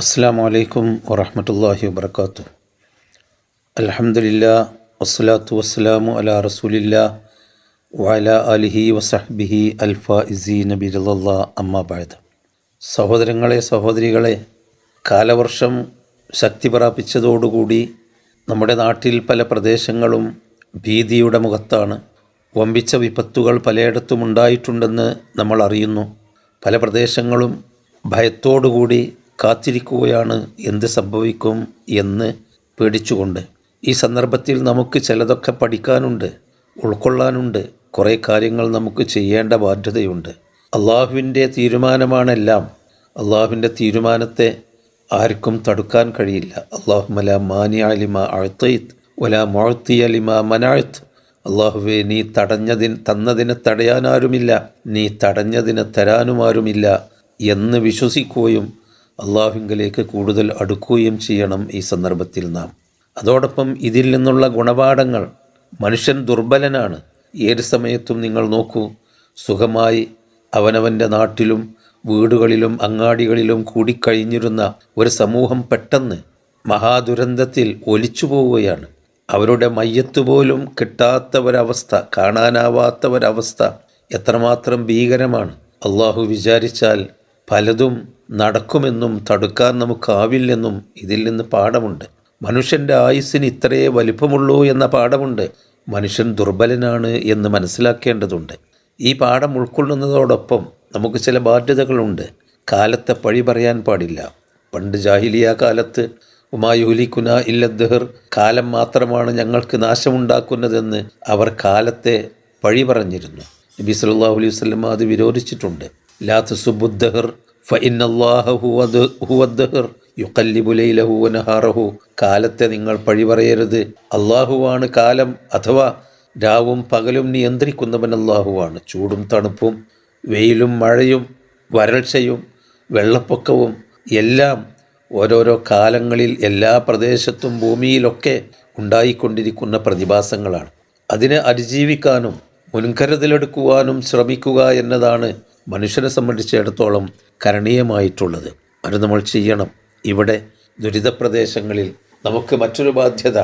അസ്സാം വലൈക്കും വറഹമത്തല്ലാഹി വാബർക്കാത്തു അലഹമുല്ലാ വസ്സലാത്തു വസ്സലാമു അലാ റസൂലില്ലാ വല അലിഹി വസഹ്ബിഹി അൽഫ ഇസി നബി റല്ലാ അമ്മാബായത് സഹോദരങ്ങളെ സഹോദരികളെ കാലവർഷം ശക്തി പ്രാപിച്ചതോടുകൂടി നമ്മുടെ നാട്ടിൽ പല പ്രദേശങ്ങളും ഭീതിയുടെ മുഖത്താണ്. വമ്പിച്ച വിപത്തുകൾ പലയിടത്തും ഉണ്ടായിട്ടുണ്ടെന്ന് നമ്മൾ അറിയുന്നു. പല പ്രദേശങ്ങളും ഭയത്തോടുകൂടി കാത്തിരിക്കുകയാണ് എന്ത് സംഭവിക്കും എന്ന് പേടിച്ചുകൊണ്ട്. ഈ സന്ദർഭത്തിൽ നമുക്ക് ചിലതൊക്കെ പഠിക്കാനുണ്ട് ഉൾക്കൊള്ളാനുണ്ട് കുറേ കാര്യങ്ങൾ നമുക്ക് ചെയ്യേണ്ട ബാധ്യതയുണ്ട്. അള്ളാഹുവിന്റെ തീരുമാനമാണെല്ലാം അള്ളാഹുവിന്റെ തീരുമാനത്തെ ആർക്കും തടുക്കാൻ കഴിയില്ല. അള്ളാഹുമല മാനി അലിമ അഴുത്തയിത്ത് ഒല മുഴത്തി അലിമ മനാഴ്ത്ത് അള്ളാഹുവെ നീ തടഞ്ഞതിന് തന്നതിനെ തടയാനാരുമില്ല നീ തടഞ്ഞതിനെ തരാനുമാരുമില്ല എന്ന് വിശ്വസിക്കുകയും അള്ളാഹുങ്കിലേക്ക് കൂടുതൽ അടുക്കുകയും ചെയ്യണം ഈ സന്ദർഭത്തിൽ നാം. അതോടൊപ്പം ഇതിൽ നിന്നുള്ള ഗുണപാഠങ്ങൾ മനുഷ്യൻ ദുർബലനാണ്. ഏത് സമയത്തും നിങ്ങൾ നോക്കൂ സുഖമായി അവനവന്റെ നാട്ടിലും വീടുകളിലും അങ്ങാടികളിലും കൂടിക്കഴിഞ്ഞിരുന്ന ഒരു സമൂഹം പെട്ടെന്ന് മഹാദുരന്തത്തിൽ ഒലിച്ചു പോവുകയാണ്. അവരുടെ മയ്യത്ത് പോലും കിട്ടാത്ത ഒരവസ്ഥ കാണാനാവാത്ത ഒരവസ്ഥ എത്രമാത്രം ഭീകരമാണ്. അള്ളാഹു വിചാരിച്ചാൽ പലതും നടക്കുമെന്നും തടുക്കാൻ നമുക്കാവില്ലെന്നും ഇതിൽ നിന്ന് പാഠമുണ്ട്. മനുഷ്യന്റെ ആയുസ്സിന് ഇത്രയേ വലിപ്പമുള്ളൂ എന്ന പാഠമുണ്ട്. മനുഷ്യൻ ദുർബലനാണ് എന്ന് മനസ്സിലാക്കേണ്ടതുണ്ട്. ഈ പാഠം ഉൾക്കൊള്ളുന്നതോടൊപ്പം നമുക്ക് ചില ബാധ്യതകളുണ്ട്. കാലത്തെ പഴി പറയാൻ പാടില്ല. പണ്ട് ജാഹിലിയ കാലത്ത് ഉമായുലിക്കുന ഇല്ലദ്ദഹർ കാലം മാത്രമാണ് ഞങ്ങൾക്ക് നാശമുണ്ടാക്കുന്നതെന്ന് അവർ കാലത്തെ പഴി പറഞ്ഞിരുന്നു. നബി സല്ലല്ലാഹു അലൈഹി അത് വിരോധിച്ചിട്ടുണ്ട്. ലാ കാലത്തെ നിങ്ങൾ പഴി പറയരുത് അള്ളാഹുവാണ് കാലം അഥവാ രാവും പകലും നിയന്ത്രിക്കുന്നവൻ അള്ളാഹുവാണ് ചൂടും തണുപ്പും വെയിലും മഴയും വരൾച്ചയും വെള്ളപ്പൊക്കവും എല്ലാം ഓരോരോ കാലങ്ങളിൽ എല്ലാ പ്രദേശത്തും ഭൂമിയിലൊക്കെ ഉണ്ടായിക്കൊണ്ടിരിക്കുന്ന പ്രതിഭാസങ്ങളാണ്. അതിനെ അതിജീവിക്കാനും മുൻകരുതലെടുക്കുവാനും ശ്രമിക്കുക എന്നതാണ് മനുഷ്യനെ സംബന്ധിച്ചിടത്തോളം കരണീയമായിട്ടുള്ളത്. അത് നമ്മൾ ചെയ്യണം. ഇവിടെ ദുരിതപ്രദേശങ്ങളിൽ നമുക്ക് മറ്റൊരു ബാധ്യത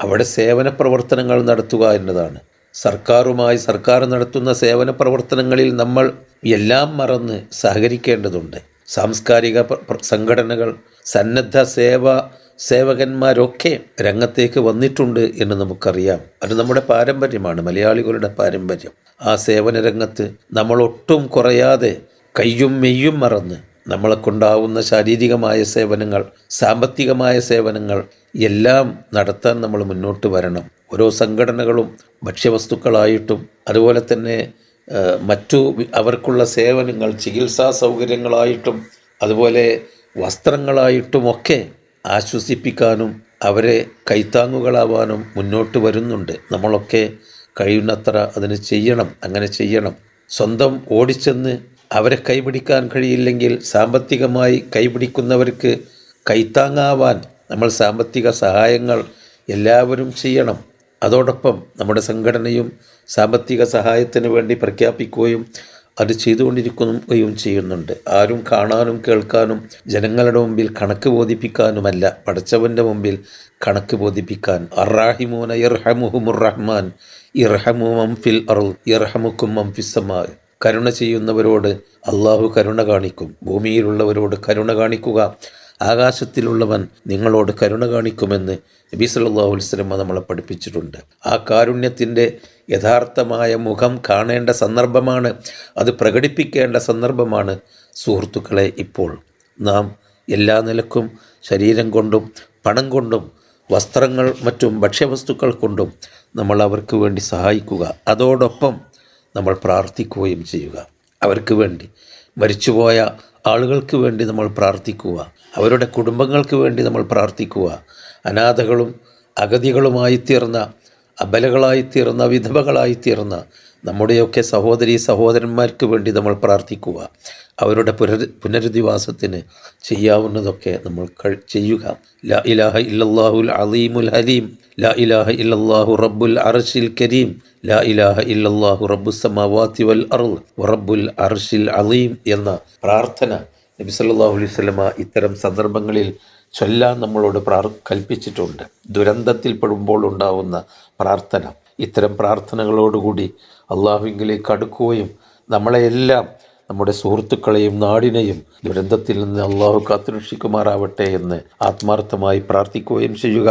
അവിടെ സേവന പ്രവർത്തനങ്ങൾ നടത്തുക എന്നതാണ്. സർക്കാരുമായി സർക്കാർ നടത്തുന്ന സേവന പ്രവർത്തനങ്ങളിൽ നമ്മൾ എല്ലാം മറന്ന് സഹകരിക്കേണ്ടതുണ്ട്. സാംസ്കാരിക സംഘടനകൾ സന്നദ്ധ സേവ സേവകന്മാരൊക്കെ രംഗത്തേക്ക് വന്നിട്ടുണ്ട് എന്ന് നമുക്കറിയാം. അത് നമ്മുടെ പാരമ്പര്യമാണ് മലയാളികളുടെ പാരമ്പര്യം. ആ സേവന രംഗത്ത് നമ്മളൊട്ടും കുറയാതെ കയ്യും മെയ്യും മറന്ന് നമ്മളെ കൊണ്ടാവുന്ന ശാരീരികമായ സേവനങ്ങൾ സാമ്പത്തികമായ സേവനങ്ങൾ എല്ലാം നടത്താൻ നമ്മൾ മുന്നോട്ട് വരണം. ഓരോ സംഘടനകളും ഭക്ഷ്യവസ്തുക്കളായിട്ടും അതുപോലെ തന്നെ മറ്റു അവർക്കുള്ള സേവനങ്ങൾ ചികിത്സാ സൗകര്യങ്ങളായിട്ടും അതുപോലെ വസ്ത്രങ്ങളായിട്ടുമൊക്കെ ആശ്വസിപ്പിക്കാനും അവരെ കൈത്താങ്ങുകളാവാനും മുന്നോട്ട് വരുന്നുണ്ട്. നമ്മളൊക്കെ കഴിയുന്നത്ര അതിന് ചെയ്യണം അങ്ങനെ ചെയ്യണം. സ്വന്തം ഓടിച്ചെന്ന് അവരെ കൈപിടിക്കാൻ കഴിയില്ലെങ്കിൽ സാമ്പത്തികമായി കൈപിടിക്കുന്നവർക്ക് കൈത്താങ്ങാവാൻ നമ്മൾ സാമ്പത്തിക സഹായങ്ങൾ എല്ലാവരും ചെയ്യണം. അതോടൊപ്പം നമ്മുടെ സംഘടനയും സാമ്പത്തിക സഹായത്തിന് വേണ്ടി പ്രഖ്യാപിക്കുകയും അത് ചെയ്തുകൊണ്ടിരിക്കുകയും ചെയ്യുന്നുണ്ട്. ആരും കാണാനും കേൾക്കാനും ജനങ്ങളുടെ മുമ്പിൽ കണക്ക് ബോധിപ്പിക്കാനുമല്ല. പടച്ചവന്റെ മുമ്പിൽ കണക്ക് ബോധിപ്പിക്കാൻ. അറാഹിമൂന ഇർഹമുഹുമുർ റഹ്മാൻ ഇർഹമു മംഫിൽ അറുൽ കരുണ ചെയ്യുന്നവരോട് അള്ളാഹു കരുണ കാണിക്കും. ഭൂമിയിലുള്ളവരോട് കരുണ കാണിക്കുക. ആകാശത്തിലുള്ളവൻ നിങ്ങളോട് കരുണ കാണിക്കുമെന്ന് നബി സല്ലല്ലാഹു അലൈഹി വസല്ലം നമ്മളെ പഠിപ്പിച്ചിട്ടുണ്ട്. ആ കാരുണ്യത്തിന്റെ യഥാർത്ഥമായ മുഖം കാണേണ്ട സന്ദർഭമാണ് അത് പ്രകടിപ്പിക്കേണ്ട സന്ദർഭമാണ് സുഹൃത്തുക്കളെ ഇപ്പോൾ. നാം എല്ലാ നിലക്കും ശരീരം കൊണ്ടും പണം കൊണ്ടും വസ്ത്രങ്ങൾ മറ്റും ഭക്ഷ്യവസ്തുക്കൾ കൊണ്ടും നമ്മൾ അവർക്ക് വേണ്ടി സഹായിക്കുക. അതോടൊപ്പം നമ്മൾ പ്രാർത്ഥിക്കുകയും ചെയ്യുക. അവർക്ക് വേണ്ടി മരിച്ചുപോയ ആളുകൾക്ക് വേണ്ടി നമ്മൾ പ്രാർത്ഥിക്കുക. അവരുടെ കുടുംബങ്ങൾക്ക് വേണ്ടി നമ്മൾ പ്രാർത്ഥിക്കുക. അനാഥകളും അഗതികളുമായി തീർന്ന അബലകളായി തീർന്ന വിധവകളായി തീർന്ന നമ്മുടെയൊക്കെ സഹോദരി സഹോദരന്മാർക്ക് വേണ്ടി നമ്മൾ പ്രാർത്ഥിക്കുക. അവരുടെ പുനര പുനരധിവാസത്തിന് ചെയ്യാവുന്നതൊക്കെ നമ്മൾ ചെയ്യുക. ഇലാഹ ഇല്ലാഹുൽ അലീമുൽ ഹലീം. ലാ ഇലാഹ ഇല്ലല്ലാഹു റബ്ബുൽ അർഷിൽ കരീം. ലാ ഇലാഹ ഇല്ലല്ലാഹു റബ്ബുസ് സമാവാത്തി വൽ റബ്ബുൽ അർഷിൽ അലീം എന്ന പ്രാർത്ഥന നബി സല്ലാഹു അലൈഹി സ്വലമ ഇത്തരം സന്ദർഭങ്ങളിൽ ചൊല്ലാൻ നമ്മളോട് പ്രാർ കൽപ്പിച്ചിട്ടുണ്ട്. ദുരന്തത്തിൽ പെടുമ്പോൾ ഉണ്ടാവുന്ന പ്രാർത്ഥന. ഇത്തരം പ്രാർത്ഥനകളോടുകൂടി അള്ളാഹുവിങ്കിലേക്ക് അടുക്കുകയും നമ്മളെയെല്ലാം നമ്മുടെ സുഹൃത്തുക്കളെയും നാടിനെയും ദുരന്തത്തിൽ നിന്ന് അള്ളാഹു കാത്തുരക്ഷിക്കുമാറാവട്ടെ എന്ന് ആത്മാർത്ഥമായി പ്രാർത്ഥിക്കുകയും ചെയ്യുക.